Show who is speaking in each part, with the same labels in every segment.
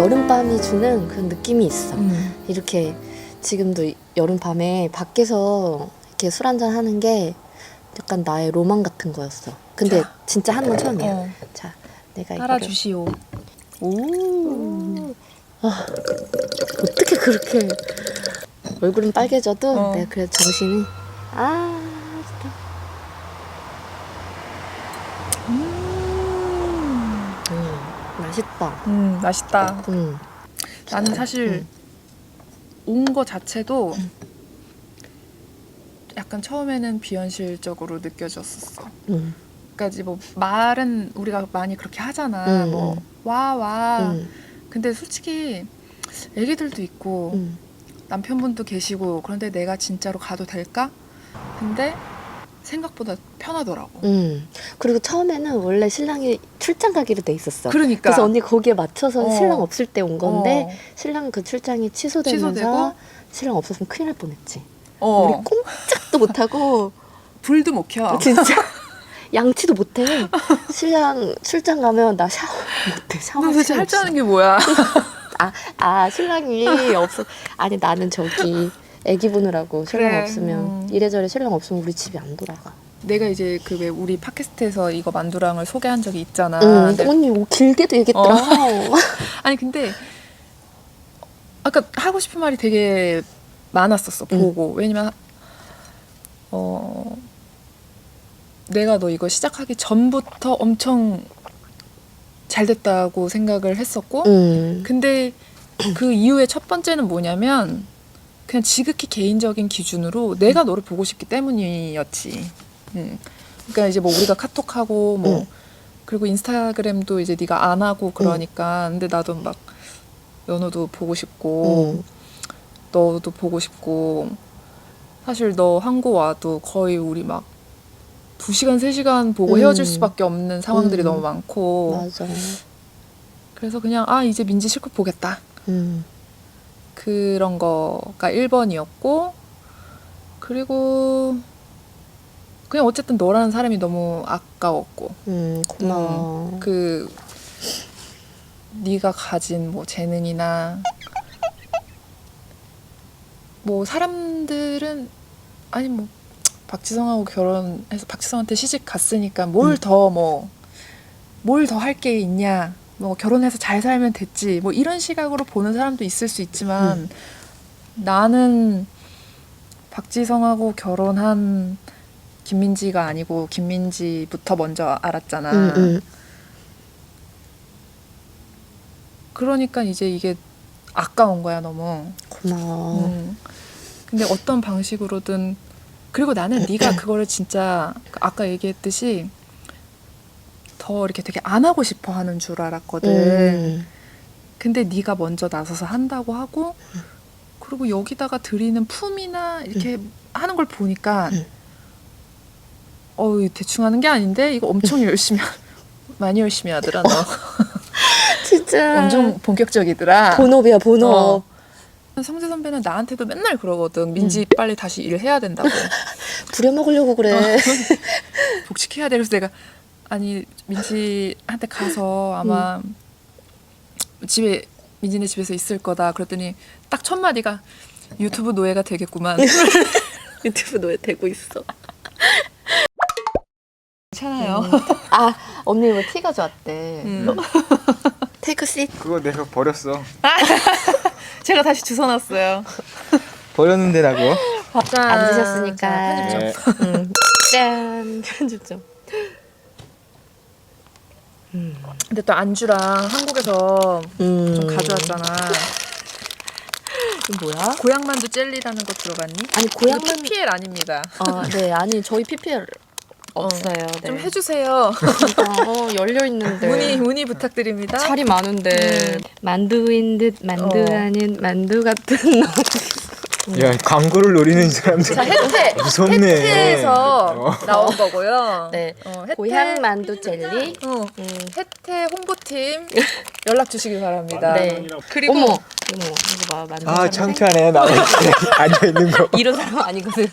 Speaker 1: 여름밤이 주는 그런 느낌이 있어.
Speaker 2: 음.
Speaker 1: 이렇게 지금도 이- 여름밤에 밖에서 이렇게 술 한잔 하는 게 약간 나의 로망 같은 거였어. 근데
Speaker 2: 자.
Speaker 1: 진짜 하는 건 처음이야.
Speaker 2: 어.
Speaker 1: 자, 내가 이거를
Speaker 2: 따라주시오. 오.
Speaker 1: 어떻게 그렇게 얼굴은 빨개져도
Speaker 2: 어.
Speaker 1: 내가 그래 정신이 아 진짜
Speaker 2: 음.
Speaker 1: 음, 맛있다.
Speaker 2: 음, 맛있다.
Speaker 1: 음.
Speaker 2: 나는 사실 온 거 자체도 약간 처음에는 비현실적으로 느껴졌었어.
Speaker 1: 음.
Speaker 2: 그러니까 뭐 말은 우리가 많이 그렇게 하잖아.
Speaker 1: 음,
Speaker 2: 뭐
Speaker 1: 음.
Speaker 2: 와 와.
Speaker 1: 음.
Speaker 2: 근데 솔직히 애기들도 있고
Speaker 1: 음.
Speaker 2: 남편분도 계시고 그런데 내가 진짜로 가도 될까? 근데 생각보다 편하더라고.
Speaker 1: 음. 그리고 처음에는 원래 신랑이 출장 가기로 돼 있었어.
Speaker 2: 그러니까
Speaker 1: 그래서 언니 거기에 맞춰서
Speaker 2: 어.
Speaker 1: 신랑 없을 때 온 건데
Speaker 2: 어.
Speaker 1: 신랑 그 출장이 취소되면서
Speaker 2: 취소되고?
Speaker 1: 신랑 없었으면 큰일 날 뻔했지.
Speaker 2: 어,
Speaker 1: 우리 꼼짝도 못하고
Speaker 2: 불도 못 켜.
Speaker 1: 진짜 양치도 못해. 신랑 출장 가면 나 샤워 못해. 샤워
Speaker 2: 너 도대체 할줄 아는 게 뭐야?
Speaker 1: 아, 아 신랑이 없어. 아니 나는 저기 아기 보느라고 신랑
Speaker 2: 그래,
Speaker 1: 없으면
Speaker 2: 음.
Speaker 1: 이래저래 신랑 없으면 우리 집이 안 돌아가.
Speaker 2: 내가 이제 그 왜 우리 팟캐스트에서 이거 만두랑을 소개한 적이 있잖아.
Speaker 1: 응,
Speaker 2: 근데-
Speaker 1: 언니 뭐 길게도 얘기했더라.
Speaker 2: 아니 근데 아까 하고 싶은 말이 되게 많았었어
Speaker 1: 응.
Speaker 2: 보고 왜냐면 어 내가 너 이거 시작하기 전부터 엄청 잘 됐다고 생각을 했었고
Speaker 1: 응.
Speaker 2: 근데 그 이후에 첫 번째는 뭐냐면 그냥 지극히 개인적인 기준으로 내가 너를 보고 싶기 때문이었지. 음. 그러니까 이제 뭐 우리가 카톡하고 뭐
Speaker 1: 응.
Speaker 2: 그리고 인스타그램도 이제 네가 안 하고 그러니까 근데 나도 막 연호도 보고 싶고
Speaker 1: 응.
Speaker 2: 너도 보고 싶고 사실 너 한국 와도 거의 우리 막두 시간 세 시간 보고
Speaker 1: 음.
Speaker 2: 헤어질 수밖에 없는 상황들이
Speaker 1: 음.
Speaker 2: 너무 많고
Speaker 1: 맞아.
Speaker 2: 그래서 그냥 아 이제 민지 실컷 보겠다
Speaker 1: 응.
Speaker 2: 그런 거가 1번이었고 그리고 그냥 어쨌든 너라는 사람이 너무 아까웠고
Speaker 1: 응. 고마워.
Speaker 2: 그 네가 가진 뭐 재능이나 뭐 사람들은 아니 뭐 박지성하고 결혼해서 박지성한테 시집 갔으니까 뭘
Speaker 1: 음.
Speaker 2: 더뭐 뭘 더 할 게 있냐 뭐 결혼해서 잘 살면 됐지 뭐 이런 시각으로 보는 사람도 있을 수 있지만
Speaker 1: 음.
Speaker 2: 나는 박지성하고 결혼한 김민지가 아니고 김민지부터 먼저 알았잖아.
Speaker 1: 응. 응.
Speaker 2: 그러니까 이제 이게 아까운 거야 너무.
Speaker 1: 고마워.
Speaker 2: 음. 근데 어떤 방식으로든 그리고 나는 네가 그거를 진짜 아까 얘기했듯이 더 이렇게 되게 안 하고 싶어 하는 줄 알았거든.
Speaker 1: 응.
Speaker 2: 근데 네가 먼저 나서서 한다고 하고 그리고 여기다가 드리는 품이나 이렇게 하는 걸 보니까
Speaker 1: 응.
Speaker 2: 어우 대충 하는 게 아닌데 이거 엄청 열심히 하- 많이 열심히 하더라 너.
Speaker 1: 진짜.
Speaker 2: 엄청 본격적이더라.
Speaker 1: 본업이야 본업.
Speaker 2: 어. 성재 선배는 나한테도 맨날 그러거든. 민지 빨리 다시 일해야 된다고.
Speaker 1: 부려먹으려고 그래.
Speaker 2: 복직해야 돼. 그래서 내가 아니 민지한테 가서 아마 집에 민지네 집에서 있을 거다. 그랬더니 딱 첫 마디가 유튜브 노예가 되겠구만.
Speaker 1: 유튜브 노예 되고 있어.
Speaker 2: 괜찮아요.
Speaker 1: 아 언니 뭐 티가 좋았대.
Speaker 2: 음.
Speaker 1: 테이크 씨.
Speaker 3: 그거 내가 버렸어.
Speaker 2: 제가 다시 주워놨어요.
Speaker 3: 버렸는데 나 그거.
Speaker 2: 짠.
Speaker 1: 앉으셨으니까.
Speaker 3: 네.
Speaker 2: 좀.
Speaker 1: 응. 짠. 편집 좀.
Speaker 2: 근데 또 안주랑 한국에서
Speaker 1: 음.
Speaker 2: 좀 가져왔잖아.
Speaker 1: 이거 뭐야?
Speaker 2: 고향만두 젤리라는 거 들어봤니?
Speaker 1: 아니 고향만.
Speaker 2: PPL 아닙니다.
Speaker 1: 아, 네. 아니 저희 PPL 없어요. 네.
Speaker 2: 좀 해주세요.
Speaker 1: 진짜, 어, 열려 있는데.
Speaker 2: 문의 문의 부탁드립니다.
Speaker 1: 자리 많은데
Speaker 2: 음.
Speaker 1: 만두인 듯 만두
Speaker 2: 어.
Speaker 1: 아닌 만두 같은
Speaker 3: 야 광고를 노리는 사람들.
Speaker 2: 자 혜태
Speaker 3: 무섭네.
Speaker 2: 혜태에서
Speaker 3: 어.
Speaker 2: 나온 거고요.
Speaker 1: 네.
Speaker 2: 어, 혜태,
Speaker 1: 고향 만두 젤리.
Speaker 2: 어,
Speaker 1: 음.
Speaker 2: 혜태 홍보팀 연락 주시기 바랍니다.
Speaker 1: 네.
Speaker 2: 그리고
Speaker 1: 어머. 어머. 이거 봐. 만두
Speaker 3: 아
Speaker 1: 사람.
Speaker 3: 창피하네 나 이렇게 앉아 있는 거.
Speaker 1: 이런 사람 아니거든.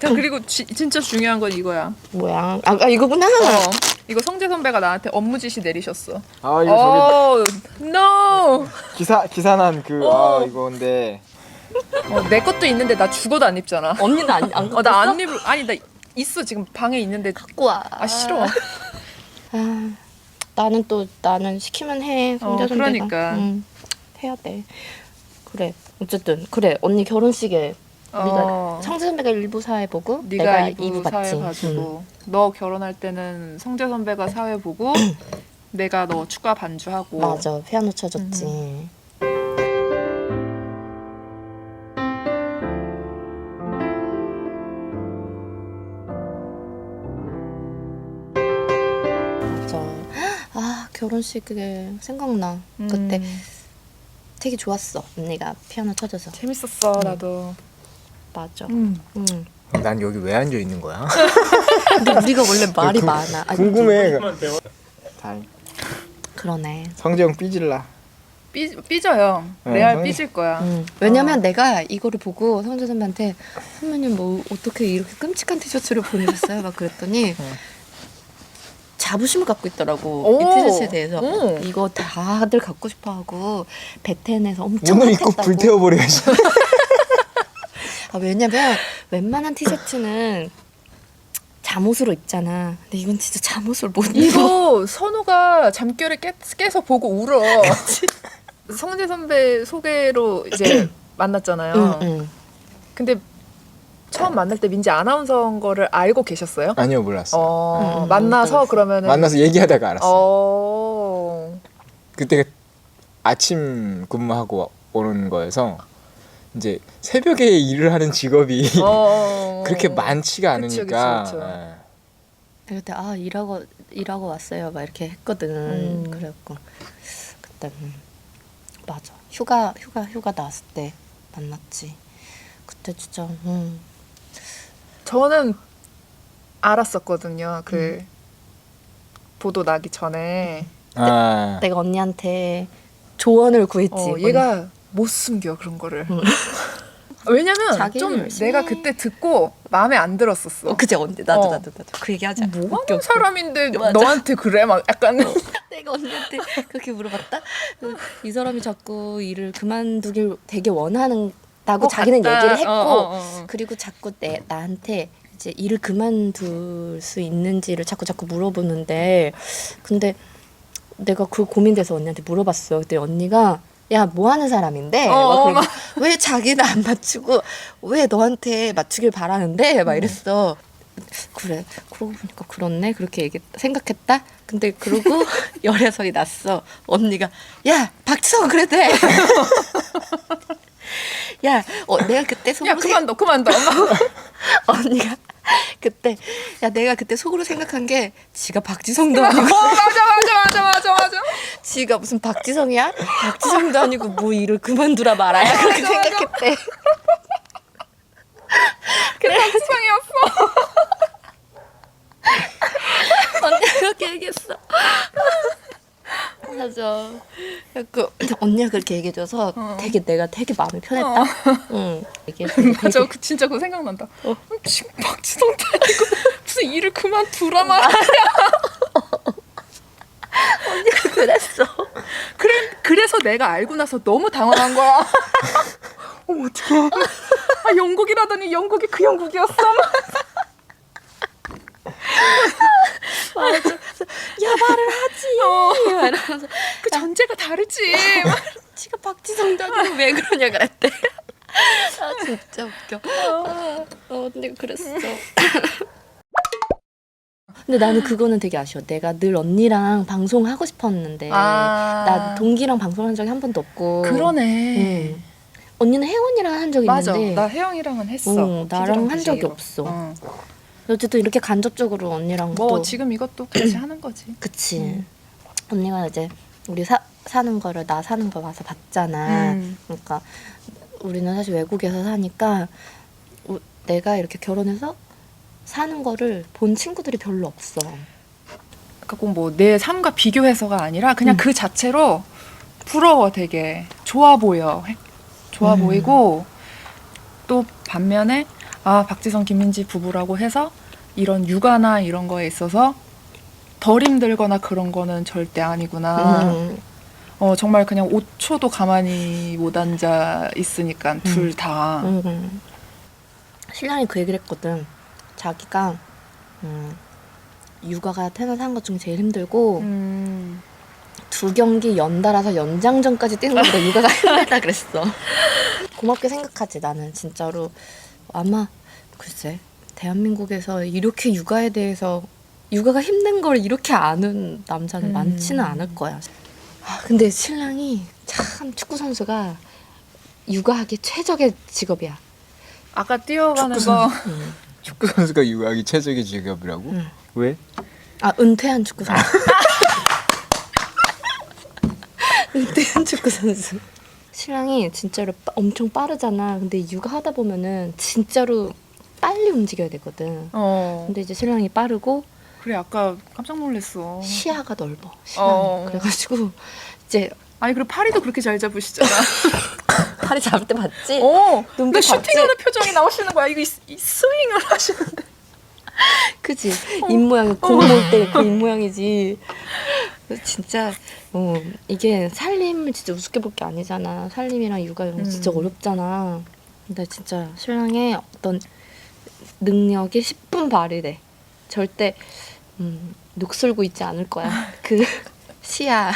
Speaker 2: 자, 그리고 지- 진짜 중요한 건 이거야.
Speaker 1: 뭐야? 아, 아 이거구나.
Speaker 2: 어, 이거 성재 선배가 나한테 업무 지시 내리셨어.
Speaker 3: 아 이거
Speaker 2: 어, no.
Speaker 3: 저기 기사 기사난 그
Speaker 2: 어.
Speaker 3: 아 이거인데
Speaker 2: 어, 내 것도 있는데 나 죽어도 안 입잖아.
Speaker 1: 언니는 안, 안
Speaker 2: 어, 나 안 입을 아니 나 있어 지금 방에 있는데
Speaker 1: 갖고 와.
Speaker 2: 아 싫어.
Speaker 1: 아, 나는 또 나는 시키면 해. 성재
Speaker 2: 어. 그러니까.
Speaker 1: 응, 해야 돼. 그래. 어쨌든 그래. 언니 결혼식에 우리가
Speaker 2: 어.
Speaker 1: 성재 선배가 일부 사회 보고
Speaker 2: 네가
Speaker 1: 내가
Speaker 2: 이부 사회
Speaker 1: 봤지.
Speaker 2: 봐주고 너 결혼할 때는 성재 선배가 사회 보고 내가 너 축가 반주하고
Speaker 1: 응. 맞아. 피아노 쳐줬지. 결혼식에 생각나. 그때
Speaker 2: 음,
Speaker 1: 되게 좋았어. 언니가 피아노 쳐줘서.
Speaker 2: 재밌었어
Speaker 1: 음.
Speaker 2: 나도.
Speaker 1: 맞아.
Speaker 2: 음.
Speaker 1: 응.
Speaker 3: 난 여기 왜 앉아 있는 거야?
Speaker 1: 근데 우리가 원래 말이
Speaker 3: 궁-
Speaker 1: 많아. 아니,
Speaker 3: 궁금해. 다
Speaker 1: 그러네.
Speaker 3: 성재형 삐질라.
Speaker 2: 삐 삐져요.
Speaker 3: 네,
Speaker 2: 레알
Speaker 3: 성재-
Speaker 2: 삐질 거야.
Speaker 1: 응. 왜냐면
Speaker 2: 어.
Speaker 1: 내가 이거를 보고 성재 선배한테 선배님 뭐 어떻게 이렇게 끔찍한 티셔츠를 보내셨어요? 막 그랬더니 자부심을 갖고 있더라고
Speaker 2: 오.
Speaker 1: 이 티셔츠에 대해서
Speaker 2: 오.
Speaker 1: 이거 다들 갖고 싶어하고 베텐에서 엄청
Speaker 3: 오늘 입고
Speaker 1: 핫했다고.
Speaker 3: 불태워 버려야지.
Speaker 1: 아, 왜냐면 웬만한 티셔츠는 잠옷으로 입잖아. 근데 이건 진짜 잠옷을 못 입어.
Speaker 2: 이거 선우가 잠결에 깨, 깨서 보고 울어. 성재 선배 소개로 이제 만났잖아요.
Speaker 1: 응, 응.
Speaker 2: 근데 처음 만날 때 민지 아나운서인 거를 알고 계셨어요?
Speaker 3: 아니요 몰랐어.
Speaker 2: 어,
Speaker 1: 응, 응,
Speaker 2: 만나서
Speaker 1: 몰랐어요.
Speaker 2: 그러면은
Speaker 3: 만나서 얘기하다가 알았어.
Speaker 2: 어.
Speaker 3: 그때 아침 근무하고 오는 거여서 이제 새벽에 일을 하는 직업이
Speaker 2: 어.
Speaker 3: 그렇게 많지가 않으니까.
Speaker 2: 그쵸, 그쵸.
Speaker 3: 예.
Speaker 1: 그때 아 일하고 일하고 왔어요. 막 이렇게 했거든.
Speaker 2: 음.
Speaker 1: 그래갖고 그때 음, 맞아. 휴가 휴가 휴가 나왔을 때 만났지. 그때 진짜 음.
Speaker 2: 저는 알았었거든요. 그
Speaker 1: 음.
Speaker 2: 보도 나기 전에
Speaker 3: 아,
Speaker 1: 내가 언니한테 조언을 구했지.
Speaker 2: 어, 얘가 못 숨겨 그런 거를.
Speaker 1: 음.
Speaker 2: 왜냐면
Speaker 1: 자기
Speaker 2: 좀
Speaker 1: 열심히
Speaker 2: 내가
Speaker 1: 해.
Speaker 2: 그때 듣고 마음에 안 들었었어.
Speaker 1: 어, 그제 언니 나도
Speaker 2: 어.
Speaker 1: 나도 나도 그 얘기하자.
Speaker 2: 뭐
Speaker 1: 웃겨.
Speaker 2: 사람인데
Speaker 1: 맞아.
Speaker 2: 너한테 그래 막 약간
Speaker 1: 내가 언니한테 그렇게 물어봤다. 그, 이 사람이 자꾸 일을 그만두길 되게 원하는 다고
Speaker 2: 것
Speaker 1: 자기는
Speaker 2: 같다.
Speaker 1: 얘기를 했고
Speaker 2: 어, 어, 어.
Speaker 1: 그리고 자꾸 내 나한테 이제 일을 그만둘 수 있는지를 자꾸 자꾸 물어보는데 근데 내가 그 고민돼서 언니한테 물어봤어. 그때 언니가 야 뭐 하는 사람인데
Speaker 2: 어,
Speaker 1: 막
Speaker 2: 어,
Speaker 1: 그러고 왜 자기는 안 맞추고 왜 너한테 맞추길 바라는데
Speaker 2: 음.
Speaker 1: 막 이랬어. 그래 그러고 보니까 그렇네 그렇게 얘기 생각했다. 근데 그러고 열애설이 났어. 언니가 야 박지성 그래 돼. 야, 어, 내가 그때
Speaker 2: 야
Speaker 1: 속으로
Speaker 2: 그만 둬 그만 둬 엄마
Speaker 1: 언니가 그때 야 내가 그때 속으로 생각한 게 지가 박지성도 아니고
Speaker 2: 어 맞아 맞아 맞아 맞아 맞아
Speaker 1: 지가 무슨 박지성이야? 박지성도 아니고 뭐 일을 그만두라 말아야 그렇게
Speaker 2: 맞아, 맞아.
Speaker 1: 생각했대.
Speaker 2: 그래 박지성이었어
Speaker 1: 언니가 그렇게 얘기했어. 맞아. 그 언니가 그렇게 얘기해줘서
Speaker 2: 어.
Speaker 1: 되게 내가 되게 마음이 편했다. 응. 얘기해서
Speaker 2: 맞아 그 진짜 그거 생각난다 어, 지금 박지성도 아니고 무슨 일을 그만두라 말아
Speaker 1: 언니가 그랬어.
Speaker 2: 그래 그래서 내가 알고 나서 너무 당황한 거야 어 어떡해 아 영국이라더니 영국이 그 영국이었어
Speaker 1: 맞아. 그래서 야 말을 하지.
Speaker 2: 어,
Speaker 1: 이러면서
Speaker 2: 그 전제가 다르지
Speaker 1: 지가 박지성도 아니고 왜 그러냐 그랬대. 아 진짜 웃겨. 아, 어, 언니가 그랬어. 근데 나는 그거는 되게 아쉬워. 내가 늘 언니랑 방송 하고 싶었는데
Speaker 2: 아.
Speaker 1: 나 동기랑 방송한 적이 한 번도 없고.
Speaker 2: 그러네
Speaker 1: 응. 언니는 혜원이랑 한
Speaker 2: 맞아
Speaker 1: 있는데
Speaker 2: 나 혜영이랑은 했어
Speaker 1: 응, 나랑 한 적이. 없어.
Speaker 2: 어.
Speaker 1: 어쨌든 이렇게 간접적으로 언니랑
Speaker 2: 뭐
Speaker 1: 또
Speaker 2: 지금 이것도 같이 하는 거지
Speaker 1: 그치.
Speaker 2: 음.
Speaker 1: 언니가 이제 우리 사, 사는 거를 나 사는 거 와서 봤잖아.
Speaker 2: 음.
Speaker 1: 그러니까 우리는 사실 외국에서 사니까 우- 내가 이렇게 결혼해서 사는 거를 본 친구들이 별로 없어.
Speaker 2: 그러니까 꼭 뭐 내 삶과 비교해서가 아니라 그냥
Speaker 1: 음.
Speaker 2: 그 자체로 부러워 되게 좋아 보여 좋아
Speaker 1: 음.
Speaker 2: 보이고 또 반면에 아 박지성 김민지 부부라고 해서 이런 육아나 이런 거에 있어서 덜 힘들거나 그런 거는 절대 아니구나.
Speaker 1: 음.
Speaker 2: 어 정말 그냥 5초도 가만히 못 앉아 있으니까 둘 다.
Speaker 1: 음. 신랑이 그 얘기를 했거든. 자기가 음, 육아가 한것 중에 제일 힘들고
Speaker 2: 음.
Speaker 1: 두 경기 연달아서 연장전까지 뛰는 것보다 육아가 힘들다 그랬어. 고맙게 생각하지 나는 진짜로 아마 글쎄 대한민국에서 이렇게 육아에 대해서 육아가 힘든 걸 이렇게 아는 남자는
Speaker 2: 음.
Speaker 1: 많지는 않을 거야. 아 근데 신랑이 참 축구 선수가 육아하기 최적의 직업이야.
Speaker 2: 아까 뛰어가는
Speaker 3: 축구
Speaker 2: 거
Speaker 1: 음.
Speaker 3: 축구 선수가 육아하기 최적의 직업이라고?
Speaker 1: 응.
Speaker 3: 왜?
Speaker 1: 아 은퇴한 축구 선수. 은퇴한 축구 선수. 신랑이 진짜로 빠- 엄청 빠르잖아. 근데 육아하다 보면은 진짜로 빨리 움직여야 되거든.
Speaker 2: 어.
Speaker 1: 근데 이제 신랑이 빠르고
Speaker 2: 그래 아까 깜짝 놀랐어.
Speaker 1: 시야가 넓어. 신랑이.
Speaker 2: 어.
Speaker 1: 그래가지고 이제
Speaker 2: 아니 그리고 파리도 그렇게 잘 잡으시잖아.
Speaker 1: 팔이 잡을 때 봤지?
Speaker 2: 어. 근데
Speaker 1: 봤지?
Speaker 2: 슈팅하는 표정이 나오시는 거야. 이거 이, 이 스윙을 하시는데.
Speaker 1: 그지? 입 모양이 공몰때그 입 모양이지. 진짜 어, 이게 살림을 진짜 우습게 볼 게 아니잖아. 살림이랑 육아 이런 거 진짜
Speaker 2: 음.
Speaker 1: 어렵잖아. 근데 진짜 신랑의 어떤 능력이 10분 발휘돼. 절대 음, 녹슬고 있지 않을 거야. 그 시야,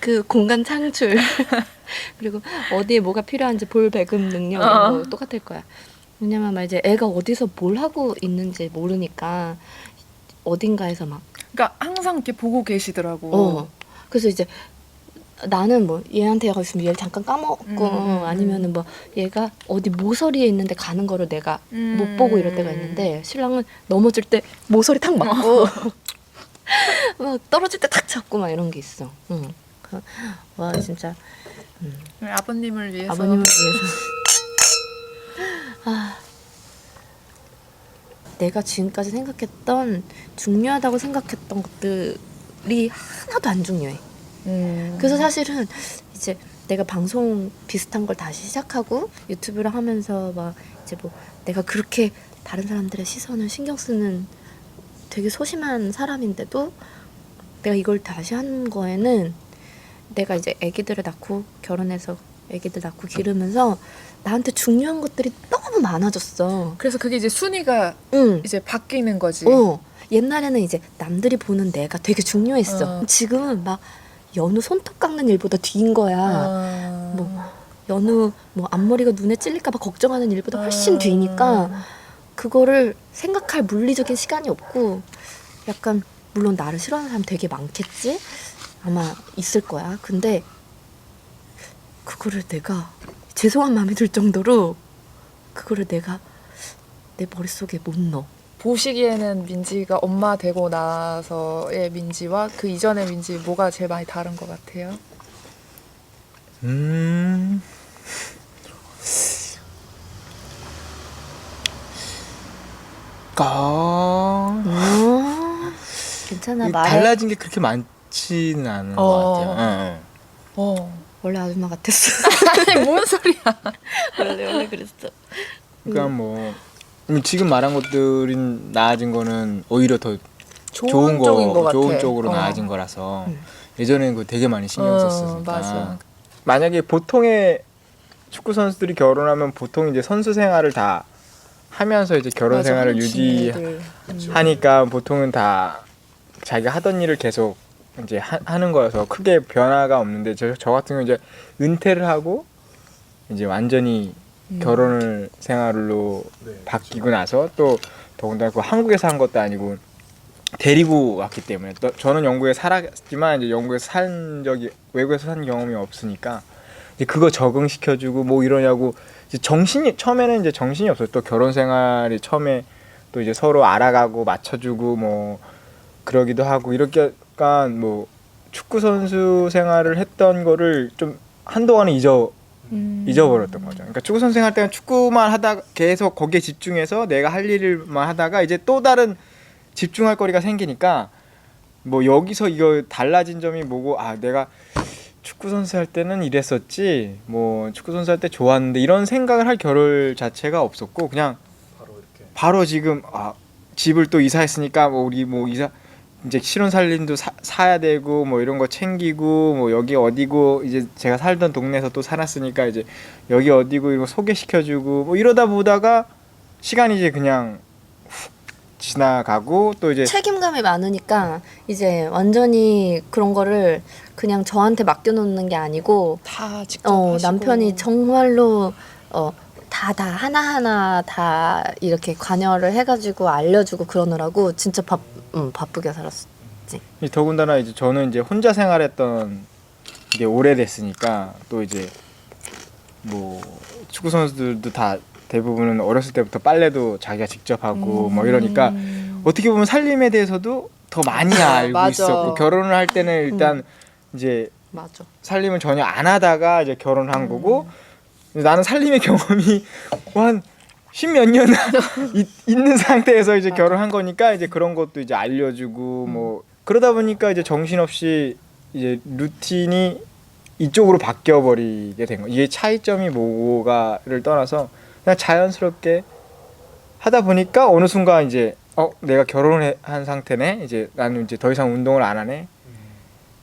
Speaker 1: 그 공간 창출, 그리고 어디에 뭐가 필요한지 볼 배급 능력 이런
Speaker 2: 어.
Speaker 1: 거 똑같을 거야. 왜냐면 막 이제 애가 어디서 뭘 하고 있는지 모르니까 어딘가에서 막
Speaker 2: 그러니까 항상 이렇게 보고 계시더라고.
Speaker 1: 어. 그래서 이제 나는 뭐 얘한테 얘가 있으면 얘를 잠깐 까먹고
Speaker 2: 음, 음,
Speaker 1: 아니면은 뭐 얘가 어디 모서리에 있는데 가는 거를 내가
Speaker 2: 음.
Speaker 1: 못 보고 이럴 때가 있는데 신랑은 넘어질 때 모서리 탁 맞고 막 떨어질 때 탁 잡고 막 이런 게 있어. 응. 그- 와 진짜
Speaker 2: 아버님을 위해서.
Speaker 1: 아버님을 위해서. 아, 내가 지금까지 생각했던 중요하다고 생각했던 것들이 하나도 안 중요해.
Speaker 2: 음.
Speaker 1: 그래서 사실은 이제 내가 방송 비슷한 걸 다시 시작하고 유튜브를 하면서 막 이제 뭐 내가 그렇게 다른 사람들의 시선을 신경 쓰는 되게 소심한 사람인데도 내가 이걸 다시 한 거에는 내가 이제 아기들을 낳고 결혼해서 아기들 낳고 기르면서 나한테 중요한 것들이 너무 많아졌어.
Speaker 2: 그래서 그게 이제 순위가
Speaker 1: 응.
Speaker 2: 이제 바뀌는 거지.
Speaker 1: 어. 옛날에는 이제 남들이 보는 내가 되게 중요했어.
Speaker 2: 어.
Speaker 1: 지금은 막 연우 손톱 깎는 일보다 뒤인 거야.
Speaker 2: 아.
Speaker 1: 뭐 연우 뭐 앞머리가 눈에 찔릴까 봐 걱정하는 일보다 훨씬
Speaker 2: 아.
Speaker 1: 뒤니까 그거를 생각할 물리적인 시간이 없고 약간 물론 나를 싫어하는 사람 되게 많겠지 아마 있을 거야. 근데 그거를 내가 죄송한 마음이 들 정도로 그거를 내가 내 머릿속에 못 넣어.
Speaker 2: 보시기에는 민지가 엄마 되고 나서의 민지와 그 이전의 민지 뭐가 제일 많이 다른 것 같아요?
Speaker 3: 음. 까
Speaker 1: 음, 괜찮아.
Speaker 3: 달라진 게 그렇게 많지는 않은
Speaker 2: 어.
Speaker 3: 것 같아요. 응, 응.
Speaker 2: 어.
Speaker 1: 원래 아줌마 같았어.
Speaker 2: 아니 뭔 소리야?
Speaker 1: 원래 원래 그랬어.
Speaker 3: 그러니까 뭐 음, 지금 말한 것들이 나아진 거는 오히려 더 좋은, 거,
Speaker 2: 쪽인 것 같아.
Speaker 3: 좋은 쪽으로
Speaker 2: 어.
Speaker 3: 나아진 거라서
Speaker 1: 음.
Speaker 3: 예전에는 그 되게 많이 신경
Speaker 2: 어,
Speaker 3: 썼으니까.
Speaker 2: 맞아.
Speaker 3: 만약에 보통의 축구 선수들이 결혼하면 보통 이제 선수 생활을 다 하면서 이제 결혼
Speaker 2: 맞아,
Speaker 3: 생활을
Speaker 2: 하는
Speaker 3: 유지
Speaker 2: 중이들. 음.
Speaker 3: 하니까 보통은 다 자기가 하던 일을 계속 이제 하, 는 거여서 크게 변화가 없는데 저, 저 같은 경우 이제 은퇴를 하고 이제 완전히
Speaker 2: 음.
Speaker 3: 결혼을 생활로 바뀌고 나서 또 더군다나 그 한국에서 한 것도 아니고 데리고 왔기 때문에 또 저는 영국에 살았지만 이제 영국에서 산 적이 외국에서 산 경험이 없으니까 이제 그거 적응시켜주고 뭐 이러냐고 이제 정신이 처음에는 이제 정신이 없어요. 또 결혼 생활이 처음에 또 이제 서로 알아가고 맞춰주고 뭐 그러기도 하고 이렇게 약간 뭐 축구 선수 생활을 했던 거를 좀 한동안은 잊어
Speaker 2: 음.
Speaker 3: 잊어버렸던 거죠. 그러니까 축구 선수 생활 때는 축구만 하다 계속 거기에 집중해서 내가 할 일만 하다가 이제 또 다른 집중할 거리가 생기니까 뭐 여기서 이거 달라진 점이 뭐고 아 내가 축구 선수 할 때는 이랬었지 뭐 축구 선수 할 때 좋았는데 이런 생각을 할 겨를 자체가 없었고 그냥 바로 지금 아 집을 또 이사했으니까 뭐 우리 뭐 이사 이제 실혼 살림도 사, 사야 되고 뭐 이런 거 챙기고 뭐 여기 어디고 이제 제가 살던 동네에서 또 살았으니까 이제 여기 어디고 이거 소개시켜주고 뭐 이러다 보다가 시간이 이제 그냥 훅 지나가고 또 이제
Speaker 1: 책임감이 많으니까 이제 완전히 그런 거를 그냥 저한테 맡겨놓는 게 아니고
Speaker 2: 다 직접
Speaker 1: 어,
Speaker 2: 하시고.
Speaker 1: 남편이 정말로 어, 다, 다, 하나하나 다 이렇게 관여를 해가지고 알려주고 그러느라고 진짜 바, 음, 바쁘게 살았어.
Speaker 3: 이 더군다나 이제 저는 이제 혼자 생활했던 게 오래됐으니까 또 이제 뭐 축구 선수들도 다 대부분은 어렸을 때부터 빨래도 자기가 직접 하고 뭐 이러니까
Speaker 2: 음.
Speaker 3: 어떻게 보면 살림에 대해서도 더 많이 알고. 있었고 결혼을 할 때는 일단 이제
Speaker 1: 맞아.
Speaker 3: 살림을 전혀 안 하다가 이제 결혼한 거고 나는 살림의 경험이 한 십몇 년 있는 상태에서 이제 결혼한 거니까 이제 그런 것도 이제 알려주고 뭐 그러다 보니까 이제 정신없이 이제 루틴이 이쪽으로 바뀌어 버리게 된 거. 이게 차이점이 뭐가를 떠나서 그냥 자연스럽게 하다 보니까 어느 순간 이제 어 내가 결혼을 해- 한 상태네. 이제 나는 이제 더 이상 운동을 안 하네.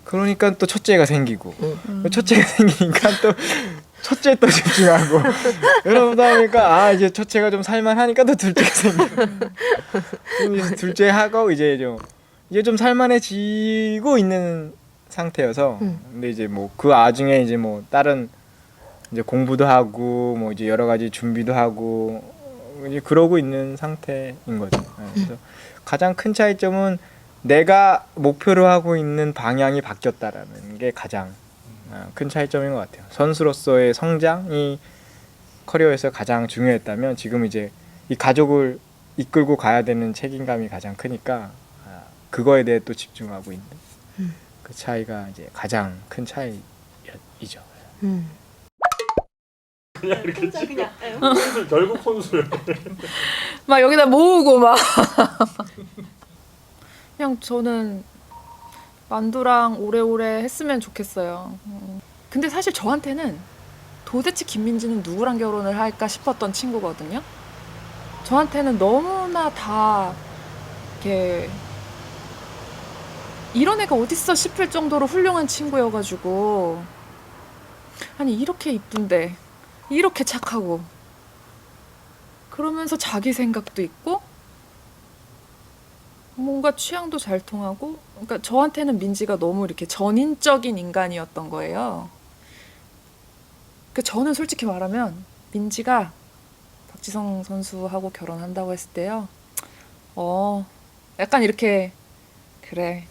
Speaker 3: 그러니까 또 첫째가 생기고
Speaker 2: 음.
Speaker 3: 첫째가 생기니까 또 첫째 또 집중하고 이러다 보니까 아 이제 첫째가 좀 살만하니까 또 둘째가 생기고 둘째 하고 이제 좀 이제 좀 살만해지고 있는 상태여서
Speaker 1: 음.
Speaker 3: 근데 이제 뭐 그 와중에 이제 뭐 다른 이제 공부도 하고 뭐 이제 여러 가지 준비도 하고 이제 그러고 있는 상태인 거죠. 네, 그래서 가장 큰 차이점은 내가 목표로 하고 있는 방향이 바뀌었다라는 게 가장 어, 큰 차이점인 것 같아요. 선수로서의 성장이 커리어에서 가장 중요했다면 지금 이제 이 가족을 이끌고 가야 되는 책임감이 가장 크니까 아, 그거에 대해 또 집중하고 있는
Speaker 1: 음.
Speaker 3: 그 차이가 이제 가장 큰 차이이죠.
Speaker 1: 음.
Speaker 4: 그냥 이렇게 혼술 결국 혼술
Speaker 2: 막 여기다 모으고 막 그냥 저는 만두랑 오래오래 했으면 좋겠어요. 음. 근데 사실 저한테는 도대체 김민지는 누구랑 결혼을 할까 싶었던 친구거든요. 저한테는 너무나 다 이렇게 이런 애가 어딨어 싶을 정도로 훌륭한 친구여가지고 아니 이렇게 이쁜데 이렇게 착하고 그러면서 자기 생각도 있고 뭔가 취향도 잘 통하고 그러니까 저한테는 민지가 너무 이렇게 전인적인 인간이었던 거예요. 그 저는 솔직히 말하면 민지가 박지성 선수하고 결혼한다고 했을 때요. 어, 약간 이렇게 그래.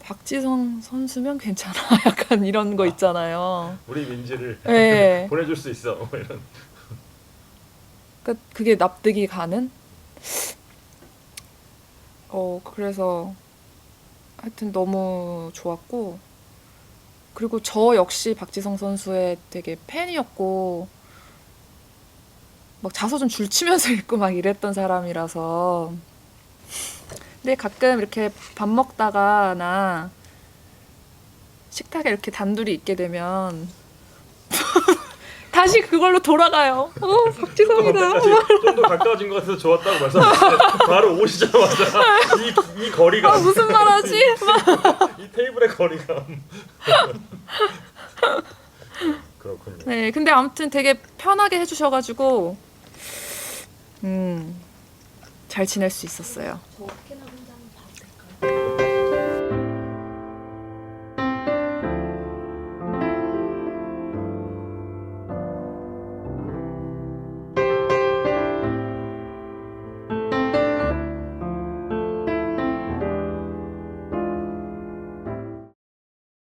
Speaker 2: 박지성 선수면 괜찮아. 약간 이런 거 있잖아요.
Speaker 4: 우리 민지를
Speaker 2: 예.
Speaker 4: 보내줄 수 있어 뭐 이런
Speaker 2: 그러니까 그게 납득이 가는? 어, 그래서 하여튼 너무 좋았고 그리고 저 역시 박지성 선수의 되게 팬이었고 막 자서전 줄치면서 읽고 막 이랬던 사람이라서. 근데 가끔 이렇게 밥 먹다가나 식탁에 이렇게 단둘이 있게 되면 다시 그걸로 돌아가요. 어, 박지성이다.
Speaker 4: 좀더 가까워진 것 같아서 좋았다고 말씀하셨어요 바로 오시자마자 이, 이 거리가
Speaker 2: 아, 무슨 말하지?
Speaker 4: 이 테이블의 거리감 그렇군요
Speaker 2: 네, 근데 아무튼 되게 편하게 음, 해주셔가지고 음, 잘 지낼 수 있었어요.
Speaker 1: 저 어떻게나 혼자